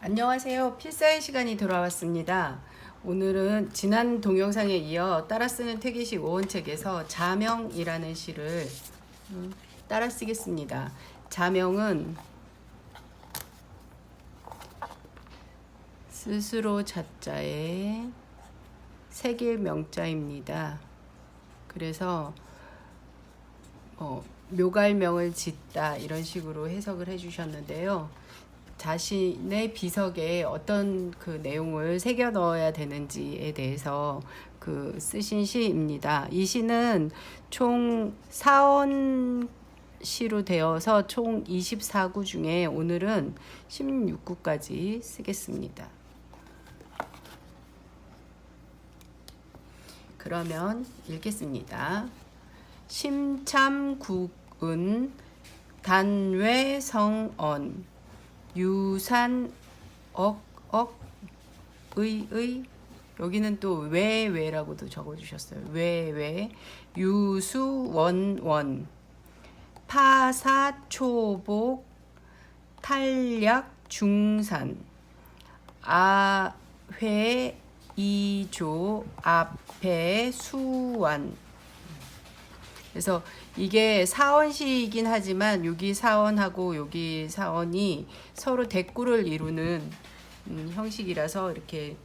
안녕하세요. 필사의 시간이 돌아왔습니다. 오늘은 지난 동영상에 이어 따라 쓰는 태기식 오원책에서 자명이라는 시를 음, 따라 쓰겠습니다. 자명은 스스로 자자의 색일 명자입니다. 그래서 어, 묘갈명을 짓다 이런 식으로 해석을 해주셨는데요. 자신의 비석에 어떤 그 내용을 새겨 넣어야 되는지에 대해서 그 쓰신 시입니다. 이 시는 총 4원 시로 되어서 총 24구 중에 오늘은 16구까지 쓰겠습니다. 그러면 읽겠습니다. 심참국은 단외성언 유산 억억 의의. 여기는 또 외외라고도 적어주셨어요. 외외 유수원원. 파사초복 탄약 중산. 아회 이조 앞에 수완 그래서 이게 사원시이긴 하지만 여기 사원하고 여기 사원이 서로 대꾸를 이루는 음, 형식이라서 이렇게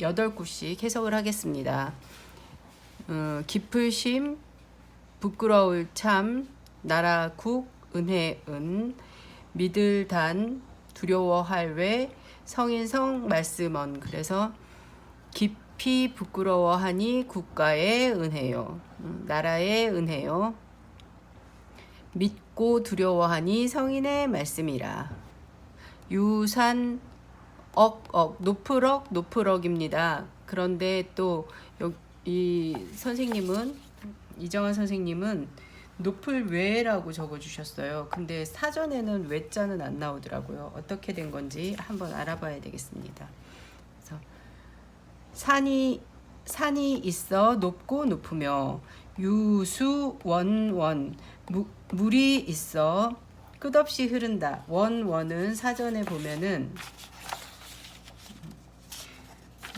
여덟 구씩 해석을 하겠습니다. 어, 깊으심, 부끄러울 참, 나라 국, 은혜 은, 믿을 단, 두려워할 외, 성인성, 말씀언. 그래서 깊 이 부끄러워하니 국가의 은혜요. 음, 나라의 은혜요. 믿고 두려워하니 성인의 말씀이라. 유산 억억 노프럭 노프럭입니다. 그런데 또 이 선생님은 이정환 선생님은 높을 외라고 적어주셨어요. 근데 사전에는 외자는 안 나오더라고요. 어떻게 된 건지 한번 알아봐야 되겠습니다. 그래서 산이 산이 있어 높고 높으며 유수 원원 무, 물이 있어 끝없이 흐른다. 원원은 사전에 보면은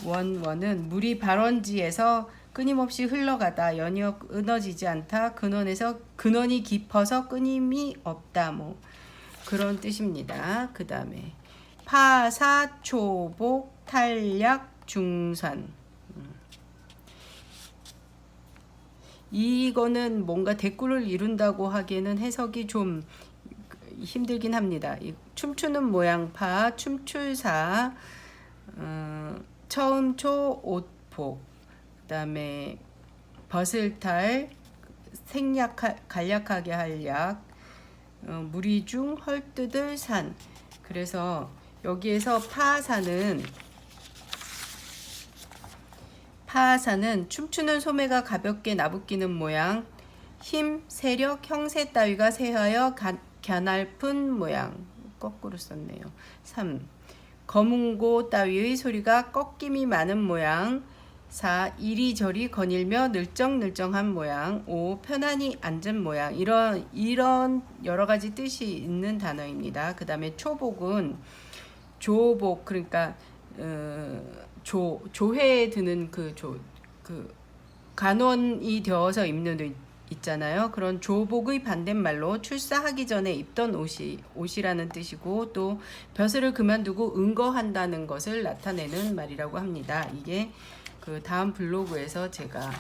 원원은 물이 발원지에서 끊임없이 흘러가다 연이어 끊어지지 않다 근원에서 근원이 깊어서 끊임이 없다 뭐 그런 뜻입니다. 그 다음에 파사 초복 탄약 중산 이거는 뭔가 대꾸를 이룬다고 하기에는 해석이 좀 힘들긴 합니다. 춤추는 모양파, 춤출사, 어, 처음초 옷복, 그다음에 버슬탈, 생략 간략하게 할 약, 어, 무리중 헐뜯을 산. 그래서 여기에서 파사는 파하사는 춤추는 소매가 가볍게 나부끼는 모양, 힘, 세력, 형세 따위가 세하여 갸날픈 모양. 거꾸로 썼네요. 3. 거문고 따위의 소리가 꺾임이 많은 모양. 4. 이리저리 거닐며 늘쩡늘쩡한 모양. 5. 편안히 앉은 모양. 이런 이런 여러 가지 뜻이 있는 단어입니다. 그 다음에 초복은 조복 그러니까 어, 조 조회에 드는 그 조그 간원이 되어서 입는 옷 있잖아요. 그런 조복의 반대말로 출사하기 전에 입던 옷이 옷이라는 뜻이고 또 벼슬을 그만두고 은거한다는 것을 나타내는 말이라고 합니다. 이게 그 다음 블로그에서 제가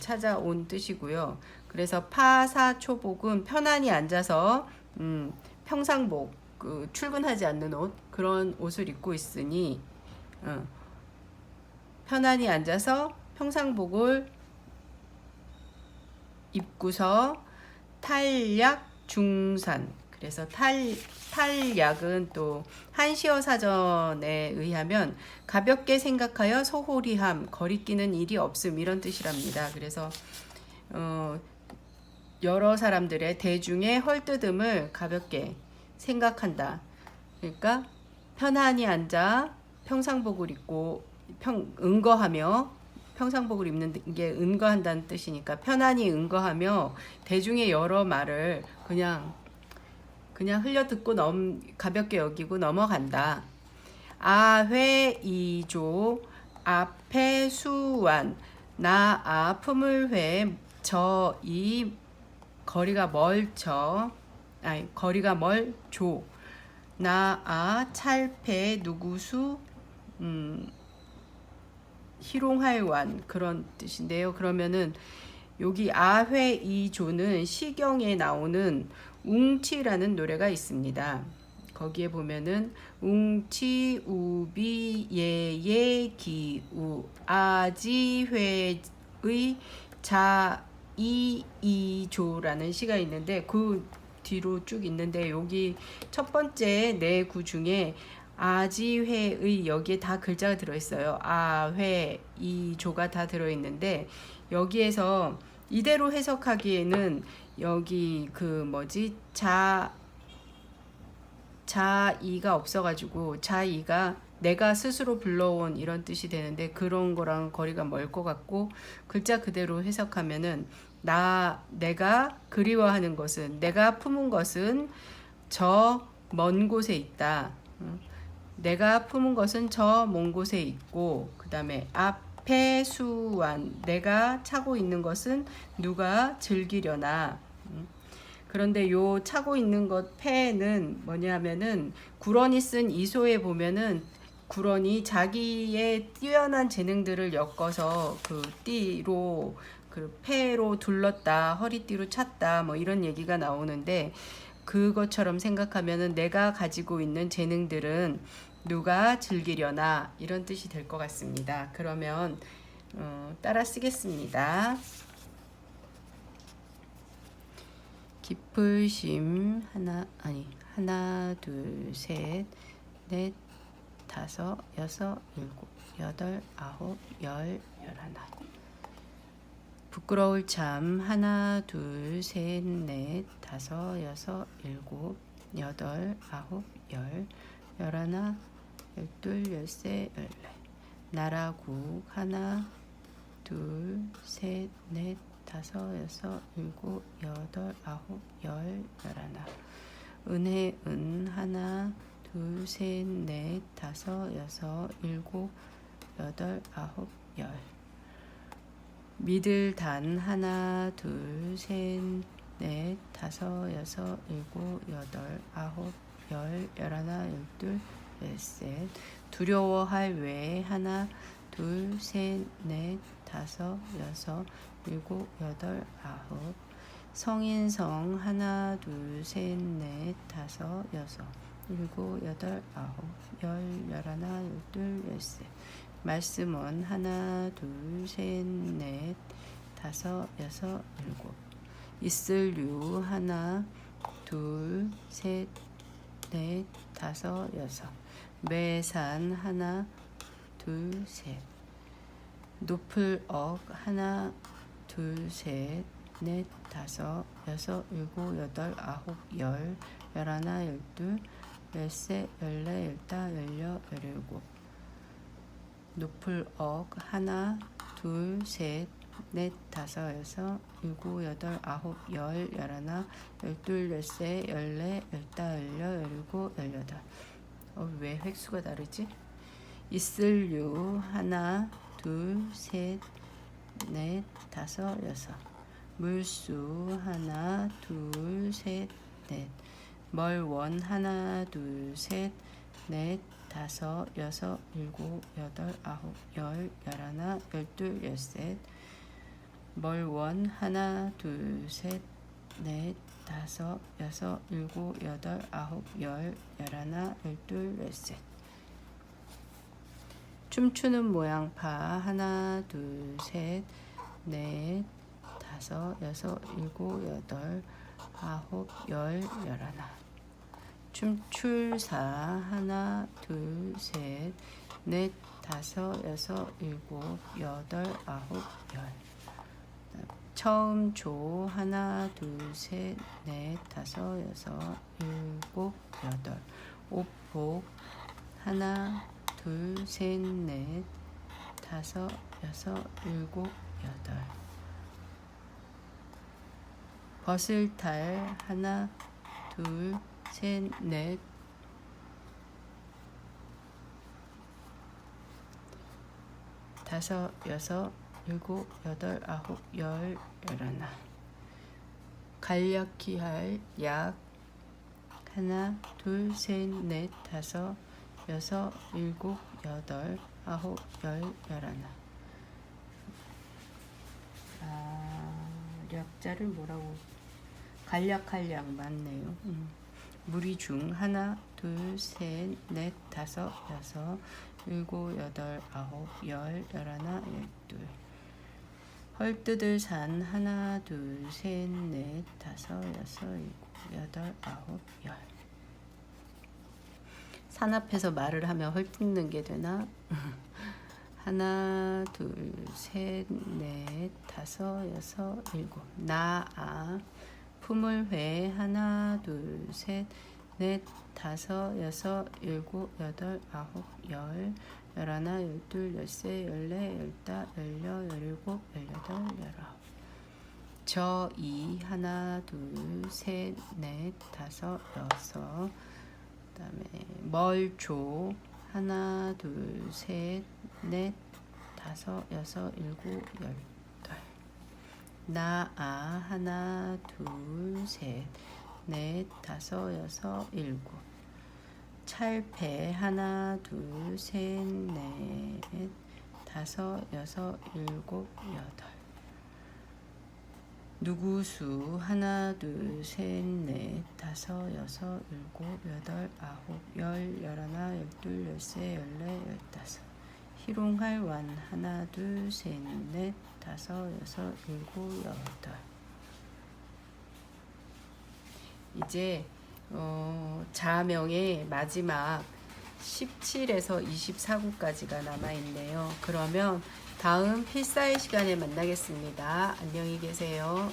찾아온 뜻이고요. 그래서 파사 초복은 편안히 앉아서 음, 평상복 그 출근하지 않는 옷 그런 옷을 입고 있으니 어, 편안히 앉아서 평상복을 입고서 탈약 중산 그래서 탈, 탈약은 또 한시어 사전에 의하면 가볍게 생각하여 소홀히 함, 거리끼는 일이 없음 이런 뜻이랍니다. 그래서 어, 여러 사람들의 대중의 헐뜯음을 가볍게 생각한다. 그러니까 편안히 앉아 평상복을 입고 평 은거하며 평상복을 입는 게 은거한다는 뜻이니까 편안히 은거하며 대중의 여러 말을 그냥 그냥 흘려 듣고 넘 가볍게 여기고 넘어간다. 아회 이조 앞에 수완. 나 아픔을 회저 이 거리가 멀저 아니 거리가 멀조. 나아 찰패 누구수? 음 희롱할완 그런 뜻인데요. 그러면은 여기 아회 이조는 시경에 나오는 웅치라는 노래가 있습니다. 거기에 보면은 웅치 우비 예예 기우 아지회의 자이이조라는 시가 있는데 그 뒤로 쭉 있는데 여기 첫 번째 네 구 중에 아지회의 여기에 다 글자가 들어있어요. 아회 이조가 다 들어있는데 여기에서 이대로 해석하기에는 여기 그 뭐지 자 자이가 없어가지고 자이가 내가 스스로 불러온 이런 뜻이 되는데 그런 거랑 거리가 멀 것 같고 글자 그대로 해석하면은 나 내가 그리워하는 것은 내가 품은 것은 저 먼 곳에 있다. 응? 내가 품은 것은 저 먼 곳에 있고 그 다음에 앞에 수완 내가 차고 있는 것은 누가 즐기려나 응? 그런데 요 차고 있는 것 패는 뭐냐면은 구런이 쓴 이소에 보면은 구런이 자기의 뛰어난 재능들을 엮어서 그 띠로 그 패로 둘렀다 허리띠로 찼다 뭐 이런 얘기가 나오는데 그것처럼 생각하면은 내가 가지고 있는 재능들은 누가 즐기려나 이런 뜻이 될 것 같습니다. 그러면 어, 따라 쓰겠습니다. 기쁠심 하나 아니 하나 둘 셋 넷 다섯 여섯 일곱 여덟 아홉 열 열하나 부끄러울 참 하나 둘 셋 넷 다섯 여섯 일곱 여덟 아홉 열 열하나 열둘 열세 열네 나라국. 하나 둘 셋 넷 다섯 여섯 일곱 여덟 아홉 열 열하나. 은혜 은. 하나 둘 셋 넷 다섯 여섯 일곱 여덟 아홉 열 믿을 단 하나 둘 셋 넷 다섯 여섯 일곱 여덟 아홉 열 열하나 열둘 열셋. 두려워할 외 하나 둘 셋 넷 다섯 여섯 일곱 여덟 아홉. 성인성 하나 둘 셋 넷 다섯 여섯 일곱 여덟 아홉 열 열하나 열둘 열셋 말씀은 하나 둘 셋 넷 다섯 여섯 일곱. 있을 류 하나 둘 셋 넷 다섯 여섯. 매산 하나 둘 셋. 높을 억 하나 둘 셋 넷 다섯 여섯 일곱 여덟 아홉 열 열하나 열둘 열세 열네 열다 열여 열일곱 높을 억 하나 둘셋넷 다섯 여섯 일곱 여덟 아홉 열 열하나 열둘 열세 열네 열다 열여 열일곱 열여덟. 어, 왜 획수가 다르지? 있을 유 하나 둘셋넷 다섯 여섯. 물수 하나 둘셋넷. 멀원 하나 둘셋넷 다섯 여섯 일곱 여덟 아홉 열 열하나 열둘 열셋. 멀원? 하나 둘 셋 넷 다섯 여섯 일곱 여덟 아홉 열 열하나 열둘 열셋. 춤추는 모양파 하나 둘 셋 넷 다섯 여섯 일곱 여덟 아홉 열 열하나. 춤출사. 하나 넷 다섯 여섯 일곱 여덟 아홉 열. 처음 조 하나 둘 셋 넷 다섯 여섯 일곱 여덟. 오복 하나 둘 셋 넷 다섯 여섯 일곱 여덟. 버슬 탈 하나 둘 셋 넷 다섯, 여섯, 일곱, 여덟, 아홉, 열, 열하나. 간략히 할 약 하나, 둘, 셋, 넷, 다섯, 여섯, 일곱, 여덟, 아홉, 열, 열하나. 아, 약자를 뭐라고? 간략할 약 맞네요. 음. 무리 중 하나, 둘, 셋, 넷, 다섯, 여섯, 일곱, 여덟, 아홉, 열, 열하나, 열둘. 헐뜯을 산 하나, 둘, 셋, 넷, 다섯, 여섯, 일곱, 여덟, 아홉, 열. 산 앞에서 말을 하면 헐뜯는 게 되나? 하나, 둘, 셋, 넷, 다섯, 여섯, 일곱. 나아. 품을 회 하나, 둘, 셋, 넷, 다섯, 여섯, 일곱, 여덟, 아홉, 열, 열하나, 열둘, 열세, 열네, 열다, 열여, 열일곱, 열여덟, 열아홉. 저 이 하나, 둘, 셋, 넷, 다섯, 여섯. 그 다음에 멀 조 하나, 둘, 셋, 넷, 다섯, 여섯, 일곱, 열. 나아 하나 둘 셋 넷 다섯 여섯 일곱. 찰배 하나 둘 셋 넷 다섯 여섯 일곱 여덟. 누구수? 하나 둘 셋 넷 다섯 여섯 일곱 여덟 아홉 열 열하나 열둘 열세 열네 열다섯. 희롱할 완. 하나 둘 셋 넷 다섯 여섯 일곱 여덟 이제 어, 자명의 마지막 17에서 24구까지가 남아 있네요. 그러면 다음 필사의 시간에 만나겠습니다. 안녕히 계세요.